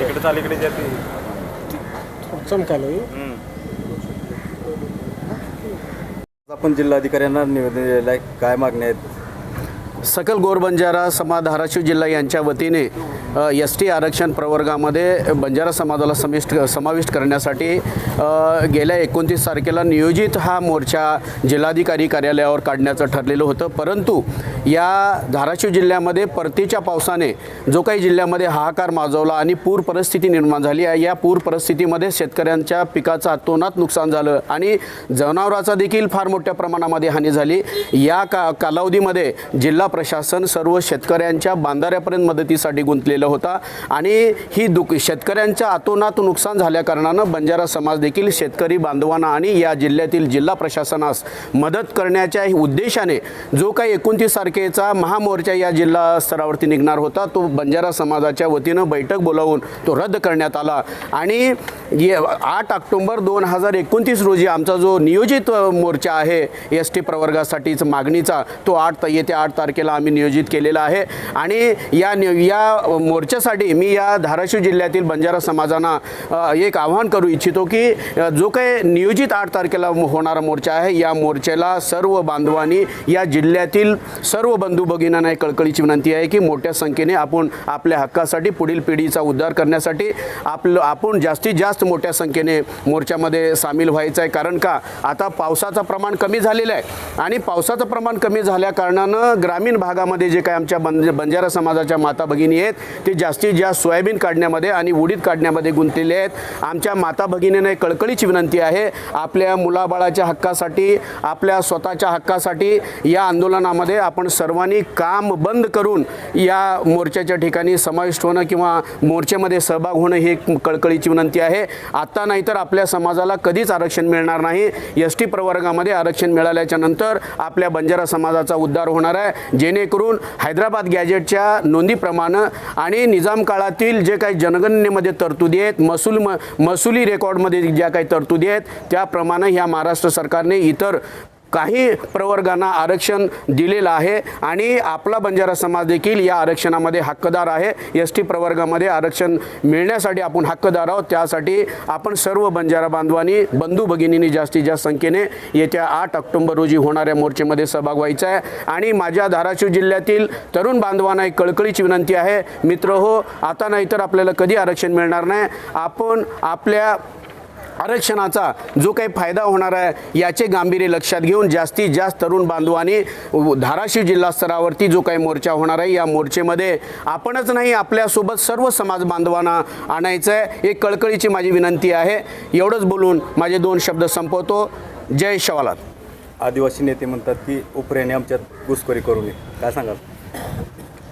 इकडे चाल इकडे जाते आपण जिल्हाधिकाऱ्यांना निवेदन दिलेलं आहे काय मागण्या आहेत? सकल गोर बंजारा समाज धाराशिव जिल्हा यांच्या वतीने एस टी आरक्षण प्रवर्गामध्ये बंजारा समाजाला समिष्ट समाविष्ट करण्यासाठी गेल्या एकोणतीस तारखेला नियोजित हा मोर्चा जिल्हाधिकारी कार्यालयावर काढण्याचं ठरलेलं होतं. परंतु या धाराशिव जिल्ह्यामध्ये परतीच्या पावसाने जो काही जिल्ह्यामध्ये हाहाकार माजवला आणि पूर परिस्थिती निर्माण झाली आहे या पूर परिस्थितीमध्ये शेतकऱ्यांच्या पिकाचं अतोनात नुकसान झालं आणि जनावराचा देखील फार मोठ्या प्रमाणामध्ये हानी झाली. या का कालावधीमध्ये जिल्हा प्रशासन सर्व शेतकऱ्यांच्या बांधाऱ्यापर्यंत मदतीसाठी गुंतलेला होता आणि ही दुख शेतकऱ्यांच्या अतोनात नुकसान झाल्याकारणानं बंजारा समाज देखील शेतकरी बांधवांना आणि या जिल्ह्यातील जिल्हा प्रशासनास मदत करण्याच्या उद्देशाने जो काही एकोणतीस तारखेचा महामोर्चा या जिल्हा स्तरावरती निघणार होता तो बंजारा समाजाच्या वतीनं बैठक बोलावून तो रद्द करण्यात आला. आणि आठ ऑक्टोंबर दोन हजार एकोणतीस रोजी आमचा जो नियोजित मोर्चा आहे एस टी प्रवर्गासाठीच मागणीचा तो आठ येत्या आठ तारखे तारखेला आम्ही नियोजित केलेला आहे. आणि या या मोर्चासाठी मी या धाराशिव जिल्ह्यातील बंजारा समाजांना एक आव्हान करू इच्छितो की जो काही नियोजित आठ तारखेला होणारा मोर्चा आहे या मोर्चाला सर्व बांधवांनी या जिल्ह्यातील सर्व बंधू भगिनांना एक कळकळीची विनंती आहे की मोठ्या संख्येने आपण आपल्या हक्कासाठी पुढील पिढीचा उद्धार करण्यासाठी आपलं आपण जास्तीत जास्त मोठ्या संख्येने मोर्चामध्ये सामील व्हायचं आहे. कारण का आता पावसाचं प्रमाण कमी झालेलं आहे. आणि पावसाचं प्रमाण कमी झाल्या कारणानं ग्रामीण भागामध्ये जे काय आमच्या बंज बंजारा समाजाच्या माता भगिनी आहेत ते जास्तीत जास्त सोयाबीन काढण्यामध्ये आणि उडीद काढण्यामध्ये गुंतलेले आहेत. आमच्या माता भगिनीने कळकळीची विनंती आहे आपल्या मुलाबाळाच्या हक्कासाठी आपल्या स्वतःच्या हक्कासाठी या आंदोलनामध्ये आपण सर्वांनी काम बंद करून या मोर्चाच्या ठिकाणी समाविष्ट होणं किंवा मोर्चामध्ये सहभाग होणं ही एक कळकळीची विनंती आहे. आत्ता नाहीतर आपल्या समाजाला कधीच आरक्षण मिळणार नाही. एस टी प्रवर्गामध्ये आरक्षण मिळाल्याच्या नंतर आपल्या बंजारा समाजाचा उद्धार होणार आहे. जेणेकरून हैदराबाद गॅजेटच्या नोंदीप्रमाणे आणि निजाम काळातील जे काही जनगणनेमध्ये तरतुदी आहेत महसूल म महसुली रेकॉर्डमध्ये ज्या काही तरतुदी आहेत त्याप्रमाणे ह्या महाराष्ट्र सरकारने इतर काही प्रवर्गांना आरक्षण दिलेलं आहे आणि आपला बंजारा समाज देखील या आरक्षणामध्ये हक्कदार आहे. एस टी प्रवर्गामध्ये आरक्षण मिळण्यासाठी आपण हक्कदार आहोत. त्यासाठी आपण सर्व बंजारा बांधवांनी बंधू भगिनींनी जास्तीत जास्त संख्येने येत्या आठ ऑक्टोंबर रोजी होणाऱ्या मोर्चेमध्ये सहभाग व्हायचा आहे. आणि माझ्या धाराशिव जिल्ह्यातील तरुण बांधवांना एक कळकळीची विनंती आहे. मित्र हो आता नाही तर आपल्याला कधी आरक्षण मिळणार नाही. आपण आपल्या आरक्षणाचा जो काही फायदा होणार आहे याचे गांभीर्य लक्षात घेऊन जास्तीत जास्त तरुण बांधवांनी धाराशिव जिल्हा स्तरावरती जो काही मोर्चा होणार आहे या मोर्चेमध्ये आपणच नाही आपल्यासोबत सर्व समाज बांधवांना आणायचं आहे. एक कळकळीची माझी विनंती आहे. एवढंच बोलून माझे दोन शब्द संपवतो. जय शवालाल आदिवासी नेते म्हणतात की उपऱ्याने आमच्यात घुसखोरी करू नये. काय सांगाल?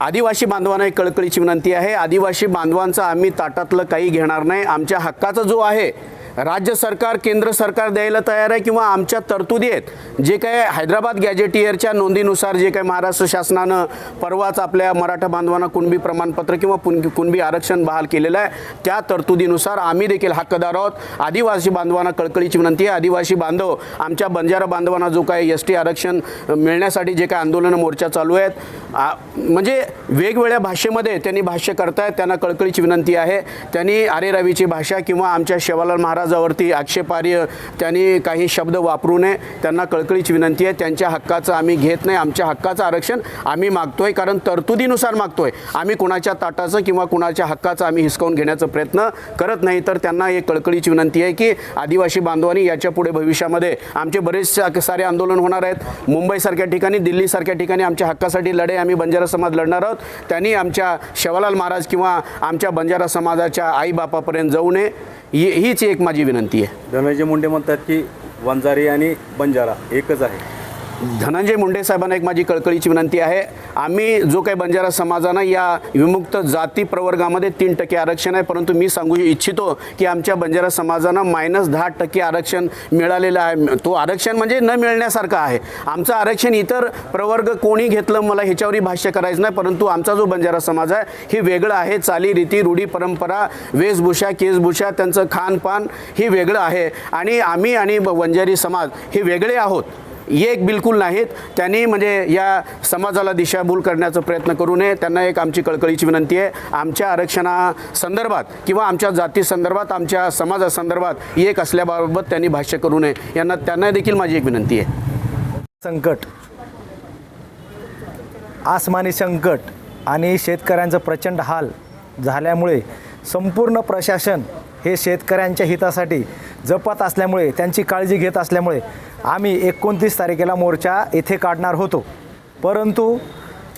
आदिवासी बांधवांना एक कळकळीची विनंती आहे. आदिवासी बांधवांचं आम्ही ताटातलं काही घेणार नाही. आमच्या हक्काचा जो आहे राज्य सरकार केंद्र सरकार द्यायला तयार आहे किंवा आमच्या तरतुदी आहेत? जे काय हैदराबाद गॅजेटियरच्या नोंदीनुसार जे काही महाराष्ट्र शासनानं परवाच आपल्या मराठा बांधवांना कुणबी प्रमाणपत्र किंवा पुन कुणबी आरक्षण बहाल केलेलं आहे त्या तरतुदीनुसार आम्ही देखील हक्कदार आहोत. आदिवासी बांधवांना कळकळीची विनंती आहे. आदिवासी बांधव आमच्या बंजारा बांधवांना जो काय एस टी आरक्षण मिळण्यासाठी जे काय आंदोलन मोर्चा चालू आहेत आ- म्हणजे वेगवेगळ्या भाषेमध्ये त्यांनी भाष्य करतायत त्यांना कळकळीची विनंती आहे. त्यांनी आरे रवीची भाषा किंवा आमच्या शेवालाल महाराज समाजावरती आक्षेपार्ह त्यांनी काही शब्द वापरू नये. त्यांना कळकळीची विनंती आहे. त्यांच्या हक्काचं आम्ही घेत नाही. आमच्या हक्काचं आरक्षण आम्ही मागतोय. कारण तरतुदीनुसार मागतोय. आम्ही कुणाच्या ताटाचं किंवा कुणाच्या हक्काचं आम्ही हिसकावून घेण्याचा प्रयत्न करत नाही. तर त्यांना एक कळकळीची विनंती आहे की आदिवासी बांधवांनी याच्यापुढे भविष्यामध्ये आमचे बरेच सारे आंदोलन होणार आहेत. मुंबईसारख्या ठिकाणी दिल्लीसारख्या ठिकाणी आमच्या हक्कासाठी लढे आम्ही बंजारा समाज लढणार आहोत. त्यांनी आमच्या शेवालाल महाराज किंवा आमच्या बंजारा समाजाच्या आईबापापर्यंत जाऊ नये. ही हीच एक माझी विनंती आहे. धनंजय मुंडे म्हणतात की वंजारी आणि बंजारा एकच आहे. धनंजय मुंडे साहेबांना एक माझी कळकळीची विनंती आहे. आम्ही जो काही बंजारा समाजानं या विमुक्त जाती प्रवर्गामध्ये तीन टक्के आरक्षण आहे परंतु मी सांगू इच्छितो की आमच्या बंजारा समाजानं मायनस दहा टक्के आरक्षण मिळालेलं आहे. तो आरक्षण म्हणजे न मिळण्यासारखं आहे. आमचं आरक्षण इतर प्रवर्ग कोणी घेतलं मला ह्याच्यावरही भाष्य करायचं नाही परंतु आमचा जो बंजारा समाज आहे हे वेगळं आहे. चालीरीती रूढी परंपरा वेशभूषा केसभूषा त्यांचं खानपान हे वेगळं आहे. आणि आम्ही आणि बंजारी समाज हे वेगळे आहोत. एक बिलकुल नाहीत. त्यांनी म्हणजे या समाजाला दिशाभूल करण्याचा प्रयत्न करू नये. त्यांना एक आमची कळकळीची विनंती आहे. आमच्या आरक्षणासंदर्भात किंवा आमच्या जातीसंदर्भात आमच्या समाजासंदर्भात एक असल्याबाबत त्यांनी भाष्य करू नये. यांना त्यांना देखील माझी एक विनंती आहे. संकट. आसमानी संकट आणि शेतकऱ्यांचं प्रचंड हाल झाल्यामुळे संपूर्ण प्रशासन हे शेतकऱ्यांच्या हितासाठी जपत असल्यामुळे त्यांची काळजी घेत असल्यामुळे आम्ही एकोणतीस तारखेला मोर्चा येथे काढणार होतो. परंतु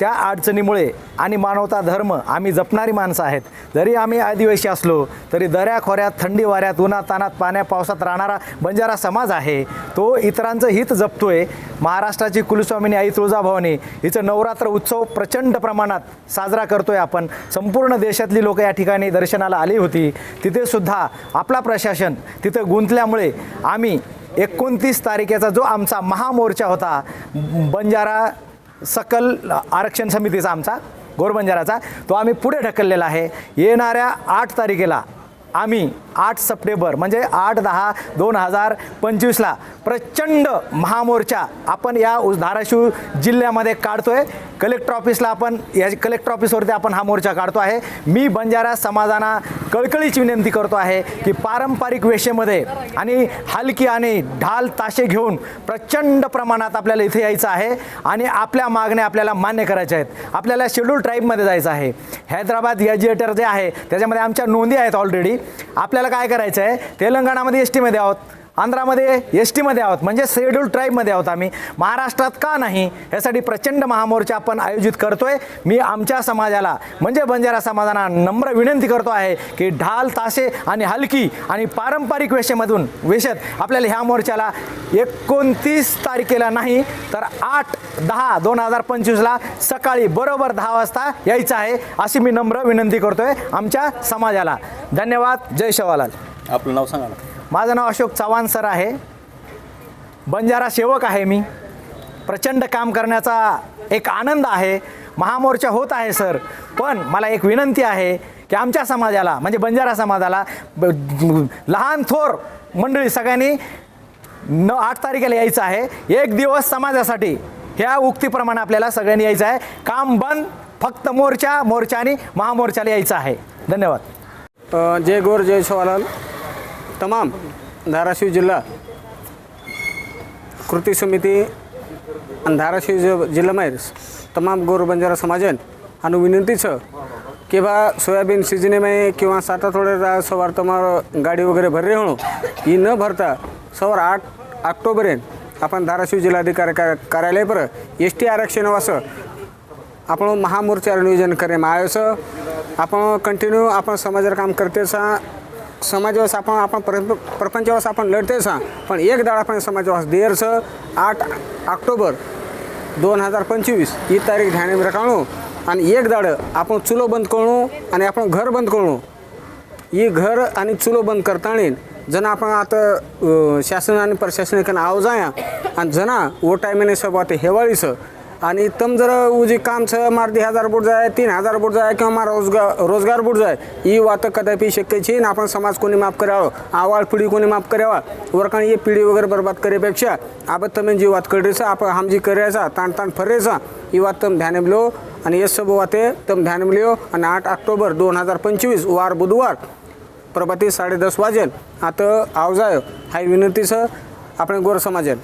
त्या अडचणीमुळे आणि मानवता धर्म आम्ही जपणारी माणसं आहेत. जरी आम्ही आदिवासी असलो तरी दऱ्याखोऱ्यात थंडी वाऱ्यात उन्हात तानात पाण्या पावसात राहणारा बंजारा समाज आहे. तो इतरांचं हित जपतोय. महाराष्ट्राची कुलस्वामिनी आई तुळजाभवानी हिचं नवरात्र उत्सव प्रचंड प्रमाणात साजरा करतोय आपण. संपूर्ण देशातली लोक या ठिकाणी दर्शनाला आली होती. तिथेसुद्धा आपला प्रशासन तिथं गुंतल्यामुळे आम्ही एकोणतीस तारखेचा जो आमचा महामोर्चा होता बंजारा सकल आरक्षण समितीचा आमचा गोरबंजाराचा तो आम्ही पुढे ढकललेला आहे. येणाऱ्या आठ तारखेला आम्ही आठ सप्टेंबर म्हणजे आठ दहा दोन हजार पंचवीसला प्रचंड महामोर्चा आपण या धाराशिव जिल्ह्यामध्ये काढतो आहे कलेक्टर ऑफिसला आपण या कलेक्टर ऑफिसवरती आपण हा मोर्चा काढतो आहे. मी बंजारा समाजाना कळकळीची विनंती करतो आहे की पारंपरिक वेशेमध्ये आणि हलकी आणि ढाल ताशे घेऊन प्रचंड प्रमाणात आपल्याला इथे यायचं आहे आणि आपल्या मागण्या आपल्याला मान्य करायच्या आहेत. आपल्याला शेड्यूल ट्राईबमध्ये जायचं आहे. हैदराबाद गॅजिएटर जे आहे त्याच्यामध्ये आमच्या नोंदी आहेत ऑलरेडी आपल्याला काय करायचं आहे तेलंगणामध्ये एस टीमध्ये आहोत. आंध्रामध्ये एस टीमध्ये आहोत म्हणजे शेड्यूल ट्राईबमध्ये आहोत आम्ही. महाराष्ट्रात का नाही? यासाठी प्रचंड महामोर्चा आपण आयोजित करतोय. मी आमच्या समाजाला म्हणजे बंजारा समाजाला नम्र विनंती करतो आहे की ढाल ताशे आणि हलकी आणि पारंपरिक वेशेमधून वेशत आपल्याला ह्या मोर्चाला एकोणतीस तारखेला नाही तर आठ दहा दोन हजार पंचवीसला सकाळी बरोबर दहा वाजता यायचं आहे अशी मी नम्र विनंती करतोय आमच्या समाजाला. धन्यवाद. जय शवालाल आपलं नाव सांगा ना. माझं नाव अशोक चव्हाण सर आहे. बंजारा सेवक आहे मी. प्रचंड काम करण्याचा एक आनंद आहे. महामोर्चा होत आहे सर. पण मला एक विनंती आहे की आमच्या समाजाला म्हणजे बंजारा समाजाला ब- लहान थोर मंडळी सगळ्यांनी न आठ तारखेला यायचं आहे. एक दिवस समाजासाठी ह्या उक्तीप्रमाणे आपल्याला सगळ्यांनी यायचं आहे. काम बंद फक्त मोर्चा मोर्चा आणि महामोर्चाला यायचं आहे. धन्यवाद. जय गोर जय शवालाल तमाम धाराशिव जिल्हा कृती समिती आणि धाराशिव ज जिल्ह्यामध्ये तमाम गोर बंजारा समाजन आणि विनंतीचं की बा सोयाबीन सिजनेमध्ये किंवा सात आठवड्याचा सवार तुम्हाला गाडी वगैरे भरले होणं ही न भरता सवार आठ ऑक्टोबरेन आपण धाराशिव जिल्हाधिकारी का कार्यालयपर एस टी आरक्षण वास आपण महामोर्चा नियोजन करे आयोस आपण कंटिन्यू आपण समाजावर काम करतेचा समाजवास आपण आपण पर- प्रपंचवास आपण लढते सा. पण एक दाड आपण समाजवास देर आठ ऑक्टोबर दोन हजार पंचवीस. ही तारीख ध्यान रखाणू आणि एक दाड आपण चुलो बंद करू आणि आपण घर बंद करू. ही घर आणि चुलो बंद करताना जण आपण आता शासन आणि प्रशासनाकडे आव जाया. आणि जना वो टायमाने सब आता हेवाळीचं आणि तम जर उजी काम छ मारती हजार बुट जाय तीन हजार बुट जाय किंवा मार रोजगार रोजगार बुट जाय ही वात कदापि शक्य छी ना आपण समाज कोणी माफ करावं आवाळ पिढी कोणी माफ करावा वरकाण ये पिढी वगैरे बरबाद करेपेक्षा आपण तमे जी वात करेसा आप हम जी करायचा ताण ताण फरेसा ही वात तम ध्यान मिलो. आणि यश सब वाते तम ध्यान मिलो आणि आठ ऑक्टोबर दोन हजार पंचवीस वार बुधवार प्रभाती साडेदस वाजेल. आता आवजाय हाय विनंती सर आपण गोर समाजेल.